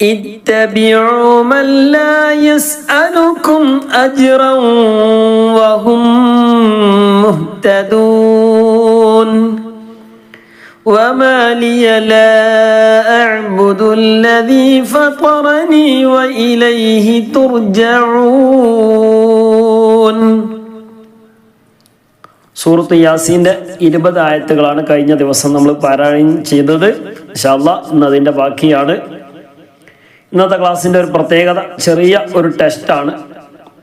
اتبعوا من لا يسألكم أجرا وهم مهتدون وما لي لا أعبد الذي فطرني وإليه ترجعون സൂറത്ത് യാസീൻ്റെ ഇരുപത് ആയത്തുകളാണ് കഴിഞ്ഞ ദിവസം നമ്മൾ പാരായണം ചെയ്തത് ഇൻഷാല്ല ഇന്ന് അതിൻ്റെ ബാക്കിയാണ് ഇന്നത്തെ ക്ലാസ്സിന്റെ ഒരു പ്രത്യേകത ചെറിയ ഒരു ടെസ്റ്റാണ്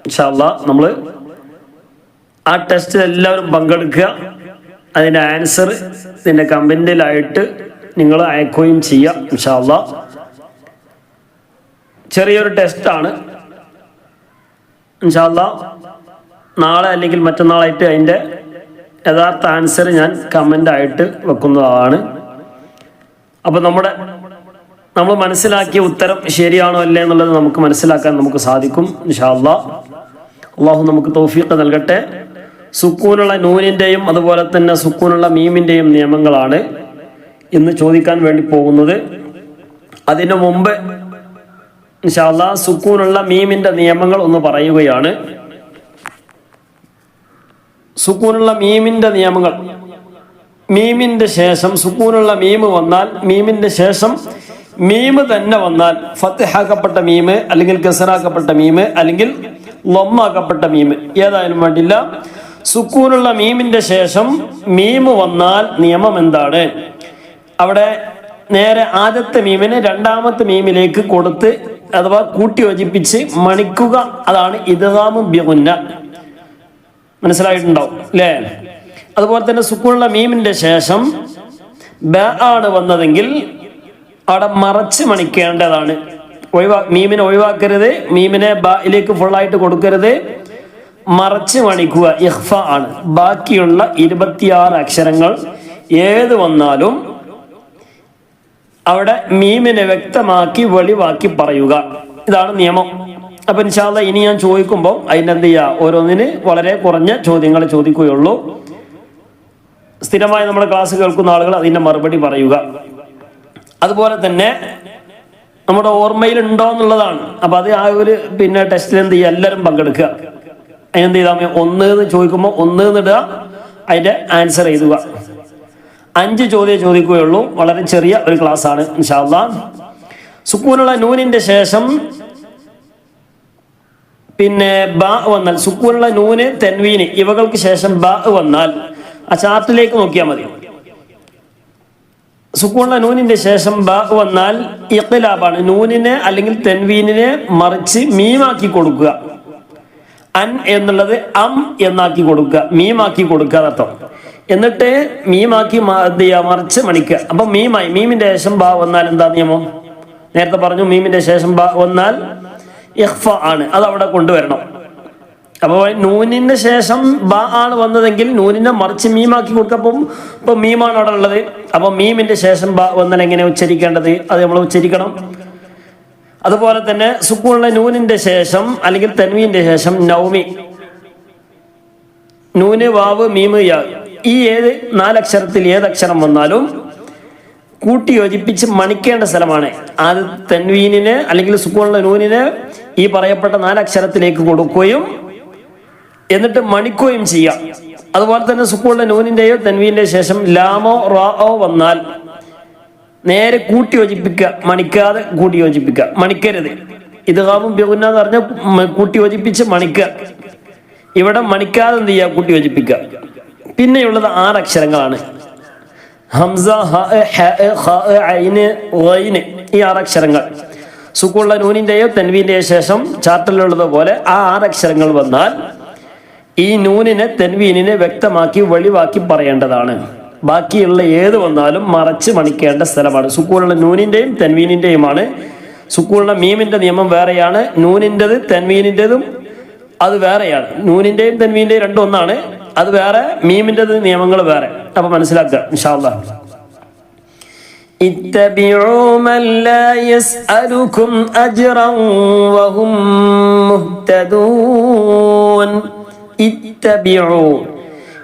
ഇൻഷാല്ല നമ്മൾ ആ ടെസ്റ്റിൽ എല്ലാവരും പങ്കെടുക്കുക. അതിന്റെ ആൻസർ ഇതിന്റെ കമന്റിലായിട്ട് നിങ്ങൾ അയക്കുകയും ചെയ്യാം ഇൻഷാല്ല ചെറിയൊരു ടെസ്റ്റാണ് ഇൻഷാല്ല നാളെ അല്ലെങ്കിൽ മറ്റന്നാളായിട്ട് അതിന്റെ യഥാർത്ഥ ആൻസർ ഞാൻ കമന്റ് ആയിട്ട് വെക്കുന്നതാണ്. അപ്പോൾ നമ്മുടെ നമ്മൾ മനസ്സിലാക്കിയ ഉത്തരം ശരിയാണോ അല്ലേ എന്നുള്ളത് നമുക്ക് മനസ്സിലാക്കാൻ നമുക്ക് സാധിക്കും ഇൻഷാല്ല അള്ളാഹു നമുക്ക് തൗഫീഖ് നൽകട്ടെ. സുക്കൂനുള്ള നൂനിന്റെയും അതുപോലെ തന്നെ സുക്കൂനുള്ള മീമിന്റെയും നിയമങ്ങളാണ് ഇന്ന് ചോദിക്കാൻ വേണ്ടി പോകുന്നത്. അതിനു മുമ്പ് ഇൻഷാല്ല സുക്കൂനുള്ള മീമിന്റെ നിയമങ്ങൾ ഒന്ന് പറയുകയാണ്. സുക്കൂനുള്ള മീമിന്റെ നിയമങ്ങൾ. മീമിന്റെ ശേഷം സുക്കൂനുള്ള മീമ് വന്നാൽ മീമിന്റെ ശേഷം മീമ് തന്നെ വന്നാൽ ഫത്തഹാക്കപ്പെട്ട മീമ് അല്ലെങ്കിൽ ഗസറാക്കപ്പെട്ട മീമ് അല്ലെങ്കിൽ ലൊമ്മാക്കപ്പെട്ട മീമ്. ഏതായാലും വേണ്ടില്ല. സുക്കൂനുള്ള മീമിന്റെ ശേഷം മീമ് വന്നാൽ നിയമം എന്താണ്? അവിടെ നേരെ ആദ്യത്തെ മീമിനെ രണ്ടാമത്തെ മീമിലേക്ക് കൊടുത്ത് അഥവാ കൂട്ടി യോജിപ്പിച്ച് മണിക്കുക. അതാണ് ഇതാമു ബിഗുന്ന. മനസ്സിലായിട്ടുണ്ടാവും അല്ലേ? അതുപോലെ തന്നെ സുക്കൂണുള്ള മീമിന്റെ ശേഷം ബ ആണ് വന്നതെങ്കിൽ അവിടെ മറച്ച് മണിക്കേണ്ടതാണ്. ഒഴിവാ മീമിനെ ഒഴിവാക്കരുത്. മീമിനെ ബയിലേക്ക് ഫുള്ളായിട്ട് കൊടുക്കരുത്. മറച്ച് മണിക്കുക ഇഹ്ഫ ആണ്. ബാക്കിയുള്ള ഇരുപത്തിയാറ് അക്ഷരങ്ങൾ ഏത് വന്നാലും അവിടെ മീമിനെ വ്യക്തമാക്കി വെളിവാക്കി പറയുക. ഇതാണ് നിയമം. അപ്പൊ ഇൻഷാല്ല ഇനി ഞാൻ ചോദിക്കുമ്പോൾ അതിനെന്ത് ചെയ്യുക ഓരോന്നിന് വളരെ കുറഞ്ഞ ചോദ്യങ്ങൾ ചോദിക്കുകയുള്ളൂ. സ്ഥിരമായി നമ്മുടെ ക്ലാസ് കേൾക്കുന്ന ആളുകൾ അതിന്റെ മറുപടി പറയുക. അതുപോലെ തന്നെ നമ്മുടെ ഓർമ്മയിൽ ഉണ്ടോ എന്നുള്ളതാണ് അപ്പൊ അത് ആ ഒരു പിന്നെ ടെസ്റ്റിൽ എന്ത് ചെയ്യുക? എല്ലാവരും പങ്കെടുക്കുക. അതിനെന്ത് ചെയ്താൽ ഒന്ന് എന്ന് ചോദിക്കുമ്പോൾ ഒന്ന് എന്നിടുക അതിന്റെ ആൻസർ എഴുതുക. അഞ്ച് ചോദ്യം ചോദിക്കുകയുള്ളൂ. വളരെ ചെറിയ ഒരു ക്ലാസ് ആണ് ഇൻഷാല്ല സുക്കൂനുള്ള നൂനിന്റെ ശേഷം പിന്നെ ബാ വന്നാൽ സുക്കൂനുള്ള നൂന് തെൻവീന്. ഇവകൾക്ക് ശേഷം ബാ വന്നാൽ ആ ചാർട്ടിലേക്ക് നോക്കിയാൽ മതി. സുക്കൂണ നൂനിന്റെ ശേഷം ബ വന്നാൽ ഇഖ്ലാബാണ് നൂനിനെ അല്ലെങ്കിൽ തെൻവീനിനെ മറിച്ച് മീമാക്കി കൊടുക്കുക. അൻ എന്നുള്ളത് അം എന്നാക്കി കൊടുക്കുക. മീമാക്കി കൊടുക്കുക അർത്ഥം. എന്നിട്ട് മീമാക്കി മറിച്ച് മണിക്കുക. അപ്പൊ മീമായി. മീമിന്റെ ശേഷം ബ വന്നാൽ എന്താ നിയമം? നേരത്തെ പറഞ്ഞു മീമിന്റെ ശേഷം ബ വന്നാൽ ഇഹ്ഫ ആണ്. അത് അവിടെ കൊണ്ടുവരണം. അപ്പൊ നൂനിന് ശേഷം ബ ആണ് വന്നതെങ്കിൽ നൂനിനെ മറിച്ച് മീമാക്കി കൊടുക്കപ്പം ഇപ്പം മീമാണ് അവിടെ ഉള്ളത്. അപ്പോൾ മീമിന്റെ ശേഷം ബ വന്നാൽ എങ്ങനെ ഉച്ചരിക്കേണ്ടത്? അത് നമ്മൾ ഉച്ചരിക്കണം. അതുപോലെ തന്നെ സുക്കൂണിലെ നൂനിന്റെ ശേഷം അല്ലെങ്കിൽ തൻവീന്റെ ശേഷം നൗമി. നൂന് വാവ് മീമ് യാ. ഈ ഏത് നാലക്ഷരത്തിൽ ഏത് അക്ഷരം വന്നാലും കൂട്ടി യോജിപ്പിച്ച് മണിക്കേണ്ട സ്ഥലമാണ്. അത് തെൻവീനിന് അല്ലെങ്കിൽ സുക്കൂണിലെ നൂനിന് ഈ പറയപ്പെട്ട നാലക്ഷരത്തിലേക്ക് കൊടുക്കുകയും എന്നിട്ട് മണിക്കുകയും ചെയ്യാം. അതുപോലെ തന്നെ സുക്കൂളിന്റെ നൂനിന്റെയോ തൻവീന്റെ ശേഷം ലാമോ റാഓ വന്നാൽ നേരെ കൂട്ടി യോജിപ്പിക്കുക. മണിക്കാതെ കൂട്ടി യോജിപ്പിക്കുക. മണിക്കരുത്. ഇത് കാമും ബിഗുന്ന എന്ന് പറഞ്ഞ കൂട്ടി യോജിപ്പിച്ച് മണിക്കുക. ഇവിടെ മണിക്കാതെ എന്ത് ചെയ്യുക? കൂട്ടി യോജിപ്പിക്കുക. പിന്നെയുള്ളത് ആറ് അക്ഷരങ്ങളാണ്. ഹംസ ഈ ആറ് അക്ഷരങ്ങൾ. സുക്കുള്ള നൂനിന്റെയോ തെൻവീന്റെയോ ശേഷം ചാർട്ടിലുള്ളത് പോലെ ആ ആറ് അക്ഷരങ്ങൾ വന്നാൽ ഈ നൂനിനെ തെൻവീനിനെ വ്യക്തമാക്കി വെളിവാക്കി പറയേണ്ടതാണ് ബാക്കിയുള്ള ഏത് വന്നാലും മറച്ച് മണിക്കേണ്ട സ്ഥലമാണ് സുക്കൂളുള്ള നൂനിന്റെയും തെൻവീനിന്റെയുമാണ് സുക്കൂളുള്ള മീമിന്റെ നിയമം വേറെയാണ് നൂനിൻ്റെത് തെൻവീനിൻ്റെതും അത് വേറെയാണ് നൂനിന്റെയും തെൻവീന്റെയും രണ്ടും ഒന്നാണ് അത് വേറെ മീമിൻ്റെത് നിയമങ്ങൾ വേറെ അപ്പൊ മനസ്സിലാക്കുക ഇൻഷാല്ലാ اتبعوا من لا يسألكم أجرا وهم مهتدون ഇത്തബിയോ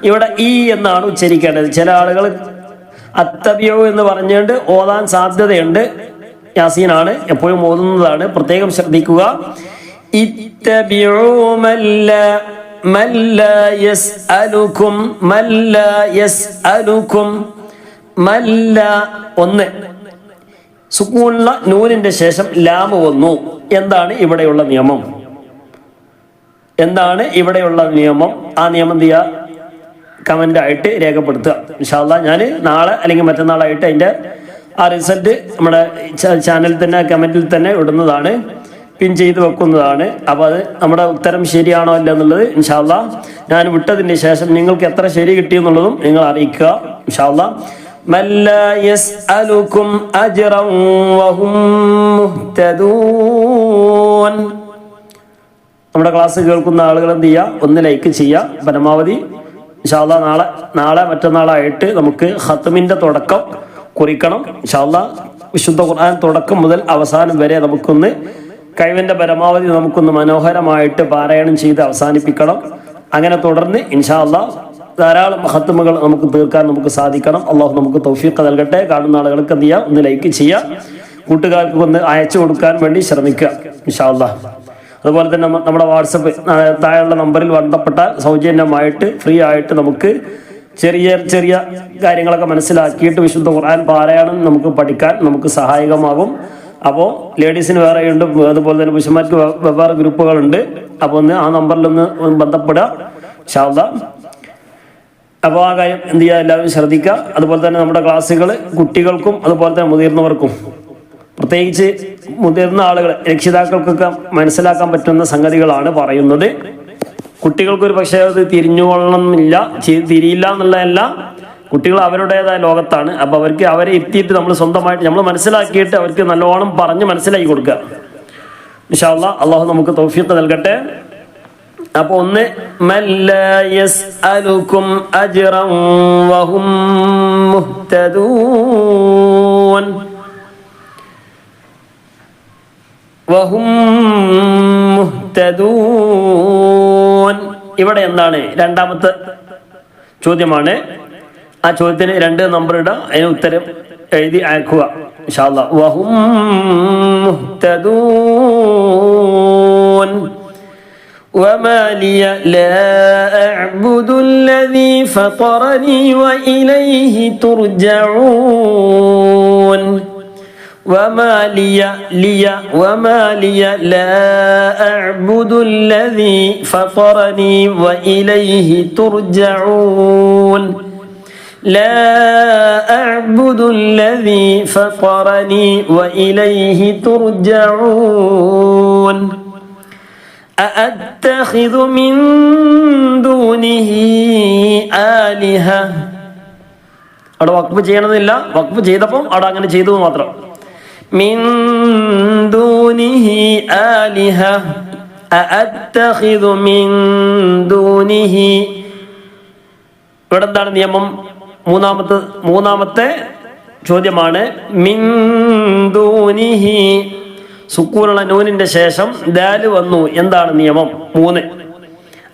ഇവിടെ ഈ എന്നാണ് ഉച്ചരിക്കേണ്ടത്. ചില ആളുകൾ അത്തബിയോ എന്ന് പറഞ്ഞുകൊണ്ട് ഓതാൻ സാധ്യതയുണ്ട്. യാസീനാണ് എപ്പോഴും ഓതുന്നതാണ്. പ്രത്യേകം ശ്രദ്ധിക്കുക. ഒന്ന്. സുക്കൂണുള്ള നൂനിന്റെ ശേഷം ലാമ് വന്നു. എന്താണ് ഇവിടെയുള്ള നിയമം? എന്താണ് ഇവിടെയുള്ള നിയമം? ആ നിയമം എന്ത് ചെയ്യുക കമന്റ് ആയിട്ട് രേഖപ്പെടുത്തുക. ഇൻഷാല്ല ഞാൻ നാളെ അല്ലെങ്കിൽ മറ്റന്നാളായിട്ട് അതിന്റെ ആ റിസൾട്ട് നമ്മുടെ ചാനലിൽ തന്നെ കമന്റിൽ തന്നെ ഇടുന്നതാണ്. പിൻ ചെയ്ത് വെക്കുന്നതാണ്. അപ്പോൾ അത് നമ്മുടെ ഉത്തരം ശരിയാണോ അല്ല എന്നുള്ളത് ഇൻഷാല്ല ഞാൻ വിട്ടതിന് ശേഷം നിങ്ങൾക്ക് എത്ര ശരി കിട്ടിയെന്നുള്ളതും നിങ്ങൾ അറിയിക്കുക. ഇൻഷാല്ല മല്ല യസ്അലുക്കും അജ്റൻ വഹും മുഹ്തദൂൻ നമ്മുടെ ക്ലാസ് കേൾക്കുന്ന ആളുകൾ എന്ത് ചെയ്യുക ഒന്ന് ലൈക്ക് ചെയ്യുക പരമാവധി ഇൻഷാല്ല നാളെ നാളെ മറ്റന്നാളായിട്ട് നമുക്ക് ഹത്തമിന്റെ തുടക്കം കുറിക്കണം. ഇൻഷാല്ല വിശുദ്ധ ഖുർആൻ തുടക്കം മുതൽ അവസാനം വരെ നമുക്കൊന്ന് കഴിവിന്റെ പരമാവധി നമുക്കൊന്ന് മനോഹരമായിട്ട് പാരായണം ചെയ്ത് അവസാനിപ്പിക്കണം. അങ്ങനെ തുടർന്ന് ഇൻഷാല്ല ധാരാളം ഹത്തുമകൾ നമുക്ക് തീർക്കാൻ നമുക്ക് സാധിക്കണം. അള്ളാഹു നമുക്ക് തൗഫീഖ് നൽകട്ടെ. കാണുന്ന ആളുകൾക്ക് എന്ത് ചെയ്യുക ഒന്ന് ലൈക്ക് ചെയ്യുക കൂട്ടുകാർക്ക് ഒന്ന് അയച്ചു കൊടുക്കാൻ വേണ്ടി ശ്രമിക്കുക. ഇൻഷാല്ല അതുപോലെ തന്നെ നമ്മ- നമ്മുടെ വാട്സപ്പ് താഴെയുള്ള നമ്പറിൽ ബന്ധപ്പെട്ട സൗജന്യമായിട്ട് ഫ്രീ ആയിട്ട് നമുക്ക് ചെറിയ ചെറിയ കാര്യങ്ങളൊക്കെ മനസ്സിലാക്കിയിട്ട് വിശുദ്ധ ഖുർആൻ പാരായണം നമുക്ക് പഠിക്കാൻ നമുക്ക് സഹായകമാകും. അപ്പോൾ ലേഡീസിന് വേറെയുണ്ട് അതുപോലെ തന്നെ പുരുഷന്മാർക്ക് വെവ്വേറെ ഗ്രൂപ്പുകളുണ്ട്. അപ്പോൾ ഒന്ന് ആ ഒന്ന് ബന്ധപ്പെടുക ശാന്ത അപ്പോൾ ആ കാര്യം എന്ത് ചെയ്യുക എല്ലാവരും ശ്രദ്ധിക്കുക. അതുപോലെ തന്നെ നമ്മുടെ ക്ലാസ്സുകൾ കുട്ടികൾക്കും അതുപോലെ തന്നെ മുതിർന്നവർക്കും പ്രത്യേകിച്ച് മുതിർന്ന ആളുകൾ രക്ഷിതാക്കൾക്കൊക്കെ മനസ്സിലാക്കാൻ പറ്റുന്ന സംഗതികളാണ് പറയുന്നത്. കുട്ടികൾക്കൊരു പക്ഷേ അത് തിരിഞ്ഞുകൊള്ളണമെന്നില്ല തിരിയില്ല എന്നുള്ളതല്ല. കുട്ടികൾ അവരുടേതായ ലോകത്താണ്. അപ്പോൾ അവർക്ക് അവരെ എത്തിയിട്ട് നമ്മൾ സ്വന്തമായിട്ട് നമ്മൾ മനസ്സിലാക്കിയിട്ട് അവർക്ക് നല്ലോണം പറഞ്ഞ് മനസ്സിലാക്കി കൊടുക്കുക. ഇൻഷാല്ല അള്ളാഹു നമുക്ക് തൗഫീഖ് നൽകട്ടെ. അപ്പൊ ഒന്ന് മല്ല യസ്അലുക്കും അജ്റൻ വഹും മുഹ്തദൂൻ ഇവിടെ എന്താണ് രണ്ടാമത്തെ ചോദ്യമാണ് ആ ചോദ്യത്തിന് രണ്ട് നമ്പർ ഇടുക അതിന് ഉത്തരം എഴുതി അയക്കുക ഇൻഷാ അല്ലാ. വഹും മുഹ്തദൂൻ وما لي لا أعبد الذي فطرني وإليه ترجعون وما لي لي وما لي لا أعبد الذي فطرني وإليه ترجعون لا أعبد الذي فطرني وإليه ترجعون أأتخذ من دونه آلهة അവിടെ വഖഫ് ചെയ്യണമെന്നില്ല വഖഫ് ചെയ്തപ്പം അവിടെ അങ്ങനെ ചെയ്തു എന്ന് മാത്രം മിൻ ദൂനിഹി ആലിഹ അഅത്തഖിദു മിൻ ദൂനിഹി ഇവിടെ എന്താണ് നിയമം മൂന്നാമത്തെ മൂന്നാമത്തെ ചോദ്യമാണ് മിൻ ദൂനിഹി സുക്കൂനുള്ള നൂനിന്റെ ശേഷം ദാല് വന്നു എന്താണ് നിയമം മൂന്ന്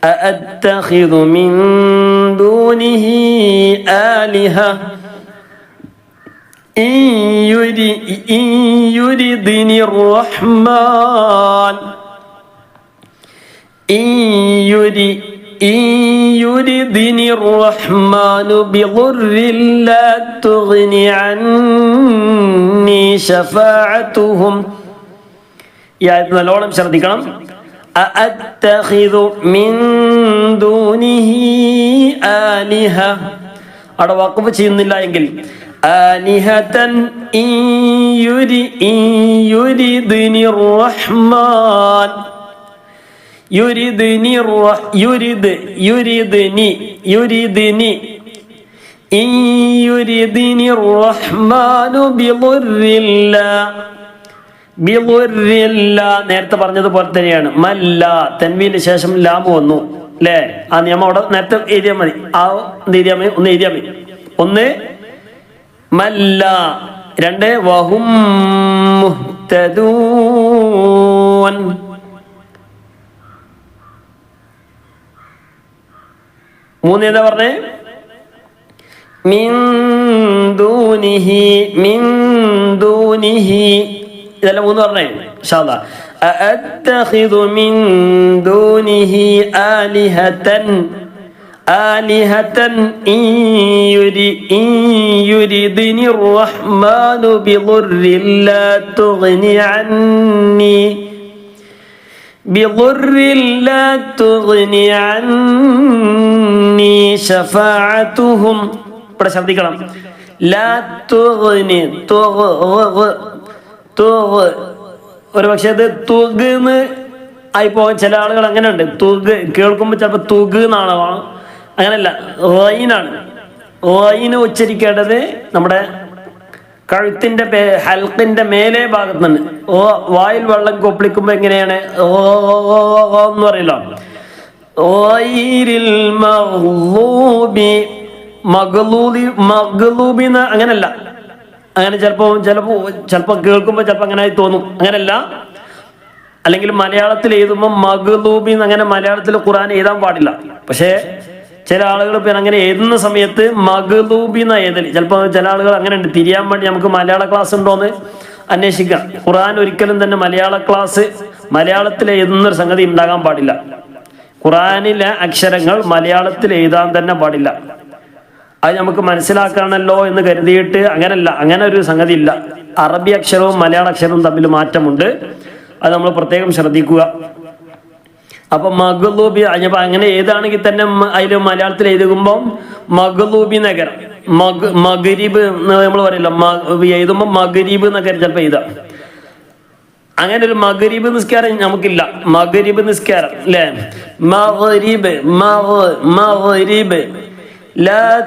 أأتخذ من دونه آلهة إن يري إن يردني الرحمن إن يري إن يردني الرحمن بضر لا تغن عني شفاعتهم ഈ ആയത്ത് നല്ലോണം ശ്രദ്ധിക്കണം അഅത്തഖിദു മിൻ ദൂനിഹി ആലിഹ അവിടെ വഖഫ് ചെയ്യുന്നില്ല എങ്കിൽ ആലിഹതൻ ഇൻ يردني الرحمن. يردني റഹ്മാൻ يرد يردني യുരിദ് إن يردني ഇൻ بضر ബിളുറില്ല നേരത്തെ പറഞ്ഞതുപോലെ തന്നെയാണ്. മല്ല തെൻവീന് ശേഷം ലാബ് വന്നു. അല്ലേ ആ നിയമം അവിടെ നേരത്തെ എഴുതിയാൽ മതി. ആ ഒന്ന് എഴുതിയാൽ മതി. ഒന്ന് എഴുതിയാൽ മതി. ഒന്ന് മല്ല രണ്ട് വഹും മുഹ്തദൂൻ മൂന്ന് ഏതാ പറഞ്ഞേ മിൻ ദൂനിഹി മിൻ ദൂനിഹി ഇതെല്ലാം മൂന്ന് പറഞ്ഞേ ഷാദ أأتخذ من دونه آلهة آلهة إن يري إن يردني الرحمن بضر لا تغني عني بضر لا تغني عني شفاعتهم ഇവിടെ ശ്രദ്ധിക്കണം ലാ തുഗ്നി തുഗ് തുഗ് ഒരു പക്ഷേ ഇത് തുഗ് എന്ന് ആയിപ്പോ ചില ആളുകൾ അങ്ങനെ ഉണ്ട് തുഗ് കേൾക്കുമ്പോൾ ചിലപ്പോൾ തുഗ് എന്നാണ് അങ്ങനല്ല റൈനാണ് റൈന് ഉച്ചരിക്കേണ്ടത് നമ്മുടെ കഴുത്തിന്റെ ഹൽക്കിന്റെ മേലെ ഭാഗത്ത് നിന്ന് ഓ വായിൽ വെള്ളം കൊപ്പിളിക്കുമ്പോ എങ്ങനെയാണ്? ഓ എന്ന് പറയലോ ഓയിരിൽ മഗ്ലൂബി മഗ്ലൂബി മഗ്ലൂബി അങ്ങനല്ല. അങ്ങനെ ചിലപ്പോ ചിലപ്പോ ചിലപ്പോ കേൾക്കുമ്പോ ചിലപ്പോ അങ്ങനെ തോന്നും. അങ്ങനല്ല. അല്ലെങ്കിൽ മലയാളത്തിൽ എഴുതുമ്പോൾ മഗ്ലൂബിന്ന് അങ്ങനെ മലയാളത്തിൽ ഖുറാൻ എഴുതാൻ പാടില്ല. പക്ഷേ ചില ആളുകൾ പിന്നെ അങ്ങനെ എഴുതുന്ന സമയത്ത് മഗ്ലൂബി എന്ന എഴുതൽ ചിലപ്പോൾ ചില ആളുകൾ അങ്ങനെ ഉണ്ട്. തിരിയാൻ വേണ്ടി നമുക്ക് മലയാള ക്ലാസ് ഉണ്ടോന്ന് അന്വേഷിക്കാം. ഖുറാൻ ഒരിക്കലും തന്നെ മലയാള ക്ലാസ് മലയാളത്തിൽ എഴുതുന്ന ഒരു സംഗതി ഉണ്ടാകാൻ പാടില്ല. ഖുറാനിലെ അക്ഷരങ്ങൾ മലയാളത്തിൽ എഴുതാൻ തന്നെ പാടില്ല. അത് നമുക്ക് മനസ്സിലാക്കണമല്ലോ എന്ന് കരുതിയിട്ട് അങ്ങനല്ല. അങ്ങനെ ഒരു സംഗതി ഇല്ല. അറബി അക്ഷരവും മലയാള അക്ഷരവും തമ്മിൽ മാറ്റമുണ്ട്. അത് നമ്മൾ പ്രത്യേകം ശ്രദ്ധിക്കുക. അപ്പൊ മഗ്ലൂബി അപ്പൊ അങ്ങനെ ഏതാണെങ്കിൽ തന്നെ അതിൽ മലയാളത്തിൽ എഴുതുമ്പോൾ മഗ്ലൂബി നഗരം. മഗ് മഗരീബ് നമ്മൾ പറയല്ലോ എഴുതുമ്പോൾ മഗരീബ് നഗരം ചിലപ്പോൾ എഴുതാം. അങ്ങനെ ഒരു മഗരീബ് നിസ്കാരം നമുക്കില്ല. മഗരീബ് നിസ്കാരം അല്ലേ മഗരീബ് മഗ- മഗരീബ്. ലാ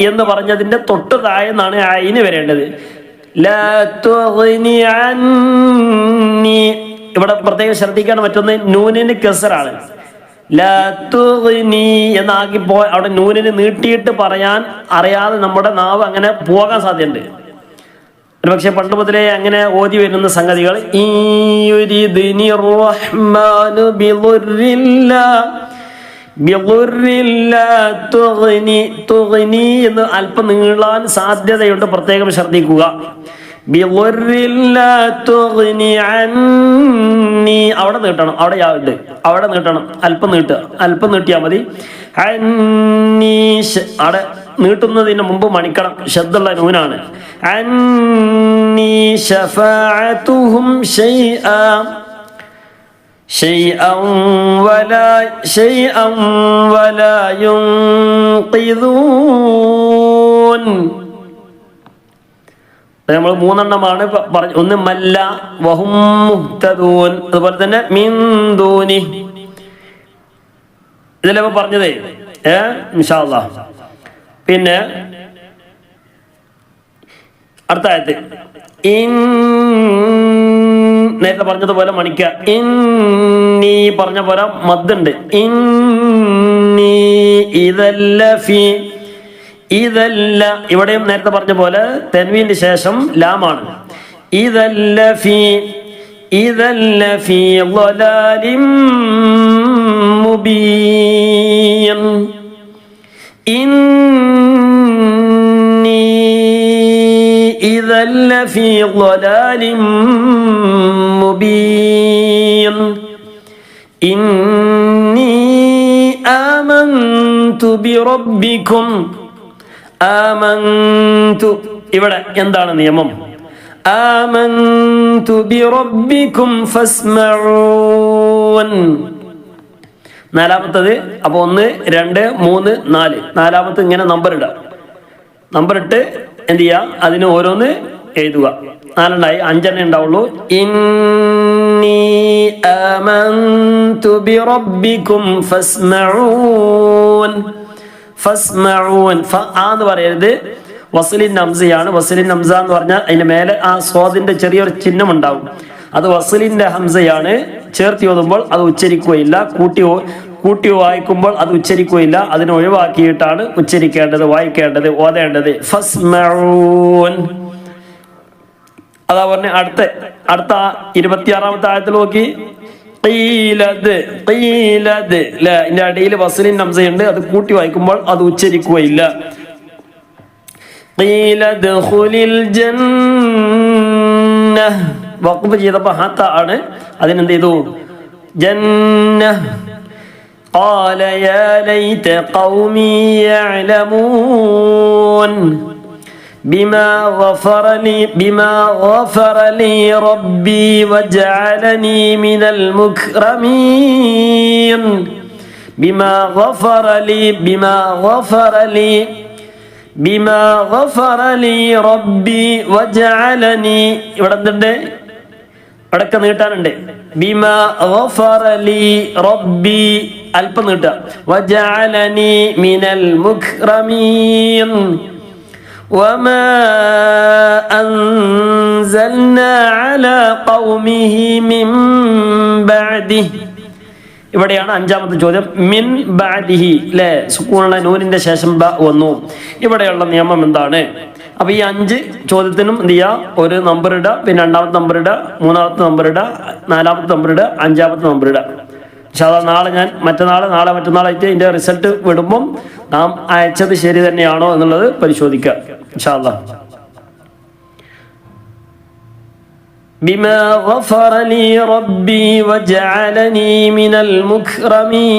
എന്ന് പറഞ്ഞതിന്റെ തൊട്ട് താഴെന്നാണ് അയിന് വരേണ്ടത്. ഇവിടെ പ്രത്യേകം ശ്രദ്ധിക്കാൻ മറ്റൊന്ന് നൂനിന് കെസറാണ്. എന്നാക്കി പോ അവിടെ നൂനിന് നീട്ടിയിട്ട് പറയാൻ അറിയാതെ നമ്മുടെ നാവ് അങ്ങനെ പോകാൻ സാധ്യതയുണ്ട്. ഒരുപക്ഷെ പണ്ട് മുതലേ അങ്ങനെ ഓതി വരുന്ന സംഗതികൾ ഈ തുഗ്നി എന്ന് അല്പം നീളാൻ സാധ്യതയുണ്ട്. പ്രത്യേകം ശ്രദ്ധിക്കുക. അവിടെ നീട്ടണം. അവിടെ യാവുണ്ട് അവിടെ നീട്ടണം. അല്പം നീട്ടുക അല്പം നീട്ടിയാൽ മതി. അവിടെ നീട്ടുന്നതിന് മുമ്പ് മണിക്കണം. ശബ്ദമുള്ള നൂനാണ്. അന്നി شيئا ولا شيئا ولا ينقذون നമ്മൾ മൂന്നെണ്ണമാണ് പ- പറഞ്ഞ ഒന്ന് മല്ല വഹും മുഹ്തദൂൻ അതുപോലെ തന്നെ മിന്ദൂനി ഇതിലപ്പോ പറഞ്ഞതേ ഏ ഇൻഷാല്ലാ പിന്നെ അടുത്ത ആയത്ത് ഇൻ നേരത്തെ പറഞ്ഞതുപോലെ മണിക്ക. ഇന്നീ പറഞ്ഞ പോലെ മദ്ദുണ്ട്. ഇന്നീ ഇതല്ല ഫി. ഇതല്ല. ഇവിടെയും നേരത്തെ പറഞ്ഞ പോലെ തെൻവീന്റെ ശേഷം ലാമാണ്. ഇതല്ല ഫി. ഇതല്ല ഫി. إني إذا لفي ضلال مبين إني آمنت بربكم آمنت ഇവിടെ എന്താണ് നിയമം آمنت بربكم فاسمعون നാലാമത്തത് അപ്പൊ ഒന്ന് രണ്ട് മൂന്ന് നാല് നാലാമത്തെ ഇങ്ങനെ നമ്പർ ഇടുക നമ്പർ ഇട്ട് എന്ത് ചെയ്യുക അതിന് ഓരോന്ന് എഴുതുക. നാലെണ്ണായി. അഞ്ചെണ്ണേ ഉണ്ടാവുള്ളൂ. ഇന്നി ആമന്തു ബിറബ്ബിക്കും ഫസ്മഊൻ. ഫസ്മഊൻ. ഫ ആന്ന് പറയരുത്. വസലിൻ ഹംസയാണ് വസലിൻ ഹംസ എന്ന് പറഞ്ഞാൽ അതിന്റെ മേലെ ആ സ്വാദിന്റെ ചെറിയൊരു ചിഹ്നം ഉണ്ടാവും അത് വസലിന്റെ ഹംസയാണ്. ചേർത്തി ഓതുമ്പോൾ അത് ഉച്ചരിക്കുകയില്ല. കൂട്ടി കൂട്ടി വായിക്കുമ്പോൾ അത് ഉച്ചരിക്കുകയില്ല. അതിനെ ഒഴിവാക്കിയിട്ടാണ് ഉച്ചരിക്കേണ്ടത് വായിക്കേണ്ടത് ഓതേണ്ടത്. ഫസ്മഊൻ. അതാ പറഞ്ഞ അടുത്ത അടുത്ത ഇരുപത്തിയാറാമത്തെ ആയത്തിൽ നോക്കി ഖീലത്, ഖീലത്. ല്ലേ? ഇതിന്റെ അടിയിൽ വസലിൻ ഹംസയുണ്ട് അത് കൂട്ടി വായിക്കുമ്പോൾ അത് ഉച്ചരിക്കുകയില്ല قيل ادخل الجنة വഖഫ് ചെയ്തപ്പോൾ ഹാത്ത ആണ് അതിനെന്ത് ചെയ്തു ജന്ന قال يا ليت قومي يعلمون بما غفر لي بما غفر لي ربي وجعلني من المكرمين بما غفر لي بما غفر لي بما غفر لي ربي وجعلني ഇവിടെ എന്തുണ്ട് അടക്ക നീട്ടാനുണ്ട് ബിമ ഗഫറലി റബ്ബി അല്പം നീട്ടുക വജഅലനി മിനൽ മുക്രമീൻ وما أنزلنا على قومه من بعده ഇവിടെയാണ് അഞ്ചാമത്തെ ചോദ്യം മിൻ ബാദിഹി അല്ലെ സുക്കൂണുള്ള നൂനിന്റെ ശേഷം ബ വന്നു ഇവിടെയുള്ള നിയമം എന്താണ് അപ്പൊ ഈ അഞ്ച് ചോദ്യത്തിനും എന്ത് ചെയ്യുക ഒരു നമ്പർ ഇടുക പിന്നെ രണ്ടാമത്തെ നമ്പർ ഇടുക മൂന്നാമത്തെ നമ്പർ ഇടുക നാലാമത്തെ നമ്പർ ഇടുക അഞ്ചാമത്തെ നമ്പർ ഇടുക പക്ഷെ അതാ നാളെ ഞാൻ മറ്റന്നാൾ നാളെ മറ്റന്നാളായിട്ട് ഇതിന്റെ റിസൾട്ട് വിടുമ്പം നാം അയച്ചത് ശരി തന്നെയാണോ എന്നുള്ളത് പരിശോധിക്കുക ഇൻഷാല്ലാ بما غفر لي ربي وجعلني من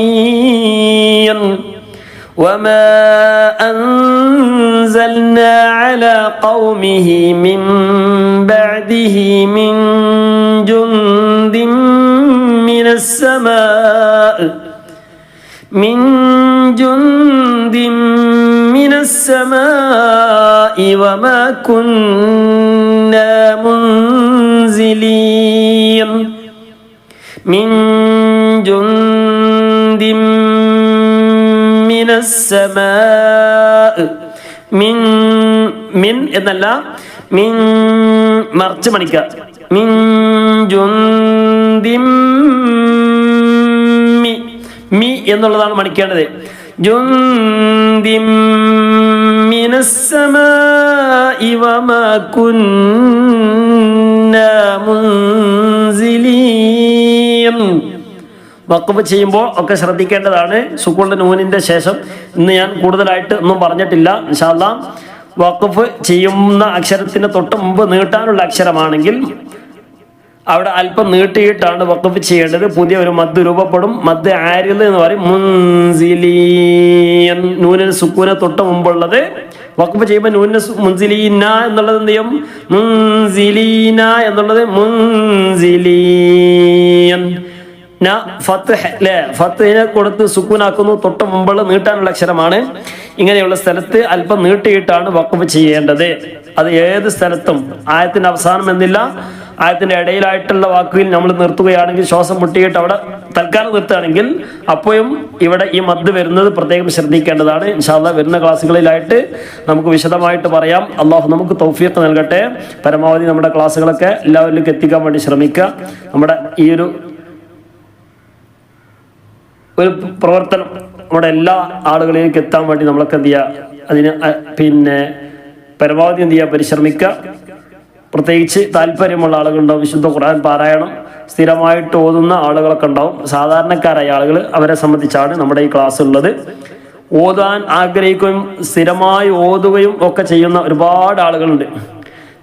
المكرمين وما أنزلنا على قومه من بعده من جند من السماء من جند من السماء وما كنا منزلين من جند من السماء من من എന്നല്ല മിൻ മറിച്ച് മണിക്ക ജുന്തിം മി എന്നുള്ളതാണ് മണിക്കേണ്ടത്. വക്കപ്പ് ചെയ്യുമ്പോൾ ഒക്കെ ശ്രദ്ധിക്കേണ്ടതാണ് സുക്കൂളിന്റെ നൂനിന്റെ ശേഷം. ഇന്ന് ഞാൻ കൂടുതലായിട്ട് ഒന്നും പറഞ്ഞിട്ടില്ല ഇൻഷാല്ല വക്കപ്പ് ചെയ്യുന്ന അക്ഷരത്തിന് തൊട്ട് മുമ്പ് നീട്ടാനുള്ള അക്ഷരമാണെങ്കിൽ അവിടെ അല്പം നീട്ടിയിട്ടാണ് വക്കഫ് ചെയ്യേണ്ടത്. പുതിയ ഒരു മദ് രൂപപ്പെടും. മദ് ആരിൽ എന്ന് പറയും. മുൻസിലീൻ സുക്കൂന സുക്കൂനെ തൊട്ട് മുമ്പുള്ളത്. വക്കഫ് ചെയ്യുമ്പോൾ നൂനൻ മുൻസിലീന എന്നുള്ളത് എന്ത് ചെയ്യും? എന്നുള്ളത് കൊടുത്ത് സുക്കൂനാക്കുന്നു. തൊട്ട് മുമ്പുള്ള നീട്ടാനുള്ള അക്ഷരമാണ്. ഇങ്ങനെയുള്ള സ്ഥലത്ത് അല്പം നീട്ടിയിട്ടാണ് വക്കഫ് ചെയ്യേണ്ടത്. അത് ഏത് സ്ഥലത്തും ആയത്തിന്റെ അവസാനം എന്നില്ല ആയത്തിന്റെ ഇടയിലായിട്ടുള്ള വാക്കുകൾ നമ്മൾ നിർത്തുകയാണെങ്കിൽ ശ്വാസം മുട്ടിയിട്ട് അവിടെ തൽക്കാലം നിർത്തുകയാണെങ്കിൽ അപ്പോഴും ഇവിടെ ഈ മദ് വരുന്നത് പ്രത്യേകം ശ്രദ്ധിക്കേണ്ടതാണ്. ഇൻഷാല്ല വരുന്ന ക്ലാസ്സുകളിലായിട്ട് നമുക്ക് വിശദമായിട്ട് പറയാം. അള്ളാഹു നമുക്ക് തൗഫീഖ് നൽകട്ടെ. പരമാവധി നമ്മുടെ ക്ലാസ്സുകളൊക്കെ എല്ലാവരിലേക്ക് എത്തിക്കാൻ വേണ്ടി ശ്രമിക്കുക. നമ്മുടെ ഈ ഒരു ഒരു പ്രവർത്തനം നമ്മുടെ എല്ലാ ആളുകളിലേക്ക് എത്താൻ വേണ്ടി നമ്മളൊക്കെ എന്ത് ചെയ്യുക? അതിന് പിന്നെ പരമാവധി എന്ത് ചെയ്യുക പരിശ്രമിക്കുക. പ്രത്യേകിച്ച് താല്പര്യമുള്ള ആളുകളുണ്ടാവും. വിശുദ്ധ ഖുർആൻ പാരായണം സ്ഥിരമായിട്ട് ഓതുന്ന ആളുകളൊക്കെ ഉണ്ടാവും. സാധാരണക്കാരായ ആളുകൾ അവരെ സംബന്ധിച്ചാണ് നമ്മുടെ ഈ ക്ലാസ് ഉള്ളത്. ഓതാൻ ആഗ്രഹിക്കുകയും സ്ഥിരമായി ഓതുകയും ഒക്കെ ചെയ്യുന്ന ഒരുപാട് ആളുകളുണ്ട്.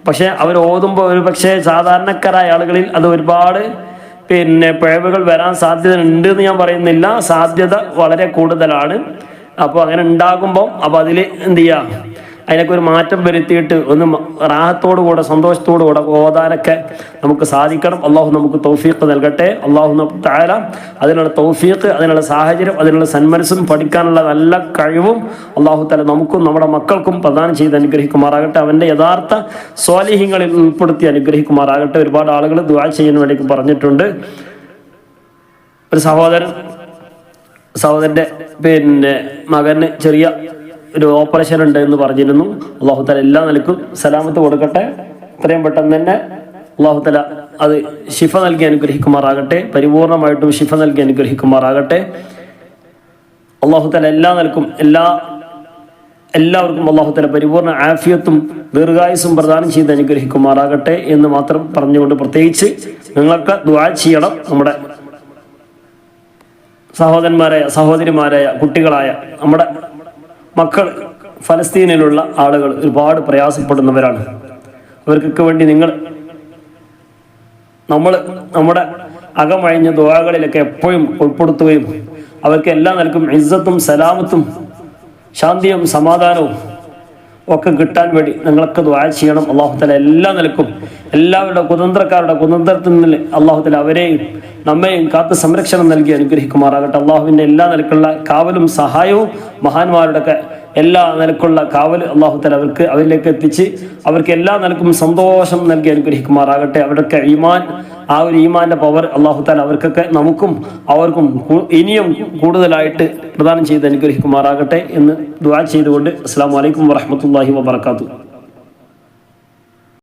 പക്ഷേ അവർ ഓതുമ്പോൾ ഒരു പക്ഷേ സാധാരണക്കാരായ ആളുകളിൽ അത് ഒരുപാട് പിന്നെ പിഴവുകൾ വരാൻ സാധ്യത ഉണ്ട് എന്ന് ഞാൻ പറയുന്നില്ല. സാധ്യത വളരെ കൂടുതലാണ്. അപ്പോൾ അങ്ങനെ ഉണ്ടാകുമ്പോൾ അപ്പോൾ അതിൽ എന്ത് ചെയ്യുക അതിനൊക്കെ ഒരു മാറ്റം വരുത്തിയിട്ട് ഒന്ന് റാഹത്തോടുകൂടെ റാഹത്തോടു കൂടെ സന്തോഷത്തോടു കൂടെ ഓതാനൊക്കെ നമുക്ക് സാധിക്കണം. അള്ളാഹു നമുക്ക് തൗഫീഖ് നൽകട്ടെ. അള്ളാഹു താര അതിനുള്ള തൗഫീഖ് അതിനുള്ള സാഹചര്യം അതിനുള്ള സന്മനസ്സും പഠിക്കാനുള്ള നല്ല കഴിവും അള്ളാഹു തല നമുക്കും നമ്മുടെ മക്കൾക്കും പ്രദാനം ചെയ്ത് അനുഗ്രഹിക്കുമാറാകട്ടെ. അവന്റെ യഥാർത്ഥ സ്വാലിഹ്യങ്ങളിൽ ഉൾപ്പെടുത്തി അനുഗ്രഹിക്കുമാറാകട്ടെ. ഒരുപാട് ആളുകൾ ദുആ ചെയ്യാൻ വേണ്ടി പറഞ്ഞിട്ടുണ്ട്. ഒരു സഹോദരൻ സഹോദരന്റെ പിന്നെ മകന് ചെറിയ ഒരു ഓപ്പറേഷൻ ഉണ്ട് എന്ന് പറഞ്ഞിരുന്നു. അള്ളാഹുത്തല തല എല്ലാ നിലക്കും സലാമത്ത് കൊടുക്കട്ടെ. എത്രയും പെട്ടെന്ന് തന്നെ അള്ളാഹുത്തല തല അത് ശിഫ നൽകി അനുഗ്രഹിക്കുമാറാകട്ടെ. പരിപൂർണമായിട്ടും ശിഫ നൽകി അനുഗ്രഹിക്കുമാറാകട്ടെ. അള്ളാഹുത്തല തല എല്ലാ നിലക്കും എല്ലാ എല്ലാവർക്കും അള്ളാഹുത്തല തല പരിപൂർണ ആഫിയത്തും ദീർഘായുസും പ്രദാനം ചെയ്ത് അനുഗ്രഹിക്കുമാറാകട്ടെ എന്ന് മാത്രം പറഞ്ഞുകൊണ്ട് പ്രത്യേകിച്ച് നിങ്ങൾക്ക് ദ്വാ ചെയ്യണം. നമ്മുടെ സഹോദരന്മാരായ സഹോദരിമാരായ കുട്ടികളായ നമ്മുടെ മക്കൾ ഫലസ്തീനിലുള്ള ആളുകൾ ഒരുപാട് പ്രയാസപ്പെടുന്നവരാണ്. അവർക്കൊക്കെ വേണ്ടി നിങ്ങൾ നമ്മൾ നമ്മുടെ അകമഴിഞ്ഞ ദുവാകളിലൊക്കെ എപ്പോഴും ഉൾപ്പെടുത്തുകയും അവർക്ക് എല്ലാ നിലക്കും ഇജ്ജത്തും സലാമത്തും ശാന്തിയും സമാധാനവും. ഒക്കെ കിട്ടാൻ വേണ്ടി നിങ്ങളൊക്കെ ദ്വാ ചെയ്യണം. അള്ളാഹുത്തല എല്ലാ നിലക്കും എല്ലാവരുടെ കുതന്ത്രക്കാരുടെ കുതന്ത്രത്തിൽ നിന്ന് അള്ളാഹുത്തല അവരെയും നമ്മയും കാത്ത് സംരക്ഷണം നൽകി അനുഗ്രഹിക്കുമാറാകട്ടെ. അള്ളാഹുവിന്റെ എല്ലാ നിലക്കുള്ള കാവലും സഹായവും മഹാന്മാരുടെ എല്ലാ നിലക്കുള്ള കാവൽ അള്ളാഹുത്തല അവർക്ക് അവരിലേക്ക് എത്തിച്ച് അവർക്ക് എല്ലാ നിലക്കും സന്തോഷം നൽകി അനുഗ്രഹിക്കുമാറാകട്ടെ. അവരുടെ ഈമാൻ ആ ഒരു ഈമാന്റെ പവർ അള്ളാഹുത്താല അവർക്കൊക്കെ നമുക്കും അവർക്കും ഇനിയും കൂടുതലായിട്ട് പ്രദാനം ചെയ്ത് അനുഗ്രഹിക്കുമാറാകട്ടെ എന്ന് ദുവാ ചെയ്തുകൊണ്ട് അസ്സാം വലൈക്കും വാഹമത്തല്ലാഹി വബർക്കാത്തു